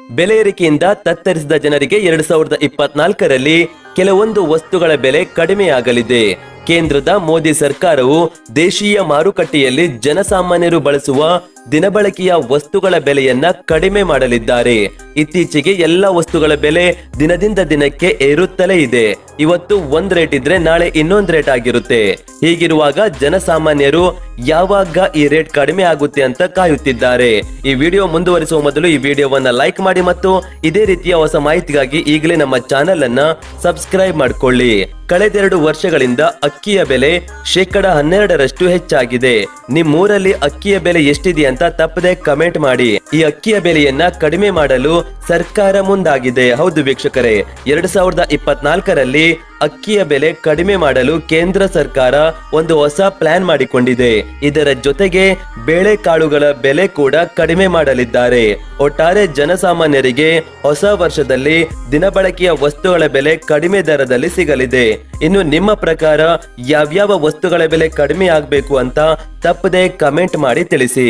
ಬೆಲೆ ಏರಿಕೆಯಿಂದ ತತ್ತರಿಸಿದ ಜನರಿಗೆ ಎರಡ್ ಸಾವಿರದ ಇಪ್ಪತ್ನಾಲ್ಕರಲ್ಲಿ ಕೆಲವೊಂದು ವಸ್ತುಗಳ ಬೆಲೆ ಕಡಿಮೆಯಾಗಲಿದೆ. ಕೇಂದ್ರದ ಮೋದಿ ಸರ್ಕಾರವು ದೇಶೀಯ ಮಾರುಕಟ್ಟೆಯಲ್ಲಿ ಜನಸಾಮಾನ್ಯರು ಬಳಸುವ ದಿನಬಳಕೆಯ ವಸ್ತುಗಳ ಬೆಲೆಯನ್ನ ಕಡಿಮೆ ಮಾಡಲಿದ್ದಾರೆ. ಇತ್ತೀಚೆಗೆ ಎಲ್ಲ ವಸ್ತುಗಳ ಬೆಲೆ ದಿನದಿಂದ ದಿನಕ್ಕೆ ಏರುತ್ತಲೇ ಇದೆ. ಇವತ್ತು ಒಂದ್ ರೇಟ್ ಇದ್ರೆ ನಾಳೆ ಇನ್ನೊಂದ್ ರೇಟ್ ಆಗಿರುತ್ತೆ. ಹೀಗಿರುವಾಗ ಜನಸಾಮಾನ್ಯರು ಯಾವಾಗ ಈ ರೇಟ್ ಕಡಿಮೆ ಆಗುತ್ತೆ ಅಂತ ಕಾಯುತ್ತಿದ್ದಾರೆ. ಈ ವಿಡಿಯೋ ಮುಂದುವರಿಸುವ ಮೊದಲು ಈ ವಿಡಿಯೋವನ್ನ ಲೈಕ್ ಮಾಡಿ ಮತ್ತು ಇದೇ ರೀತಿಯ ಹೊಸ ಮಾಹಿತಿಗಾಗಿ ಈಗಲೇ ನಮ್ಮ ಚಾನೆಲ್ ಅನ್ನ ಸಬ್ಸ್ಕ್ರೈಬ್ ಮಾಡ್ಕೊಳ್ಳಿ. ಕಳೆದೆರಡು ವರ್ಷಗಳಿಂದ ಅಕ್ಕಿಯ ಬೆಲೆ ಶೇಕಡ ಹನ್ನೆರಡರಷ್ಟು ಹೆಚ್ಚಾಗಿದೆ. ನಿಮ್ಮೂರಲ್ಲಿ ಅಕ್ಕಿಯ ಬೆಲೆ ಎಷ್ಟಿದೆ ಅಂತ ತಪ್ಪದೆ ಕಮೆಂಟ್ ಮಾಡಿ. ಈ ಅಕ್ಕಿಯ ಬೆಲೆಯನ್ನ ಕಡಿಮೆ ಮಾಡಲು ಸರ್ಕಾರ ಮುಂದಾಗಿದೆ. ಹೌದು ವೀಕ್ಷಕರೇ, ಎರಡ್ ಸಾವಿರದ ಇಪ್ಪತ್ನಾಲ್ಕರಲ್ಲಿ ಅಕ್ಕಿಯ ಬೆಲೆ ಕಡಿಮೆ ಮಾಡಲು ಕೇಂದ್ರ ಸರ್ಕಾರ ಒಂದು ಹೊಸ ಪ್ಲಾನ್ ಮಾಡಿಕೊಂಡಿದೆ. ಇದರ ಜೊತೆಗೆ ಬೇಳೆಕಾಳುಗಳ ಬೆಲೆ ಕೂಡ ಕಡಿಮೆ ಮಾಡಲಿದ್ದಾರೆ. ಒಟ್ಟಾರೆ ಜನಸಾಮಾನ್ಯರಿಗೆ ಹೊಸ ವರ್ಷದಲ್ಲಿ ದಿನಬಳಕೆಯ ವಸ್ತುಗಳ ಬೆಲೆ ಕಡಿಮೆ ದರದಲ್ಲಿ ಸಿಗಲಿದೆ. ಇನ್ನು ನಿಮ್ಮ ಪ್ರಕಾರ ಯಾವ್ಯಾವ ವಸ್ತುಗಳ ಬೆಲೆ ಕಡಿಮೆ ಆಗಬೇಕು ಅಂತ ತಪ್ಪದೆ ಕಮೆಂಟ್ ಮಾಡಿ ತಿಳಿಸಿ.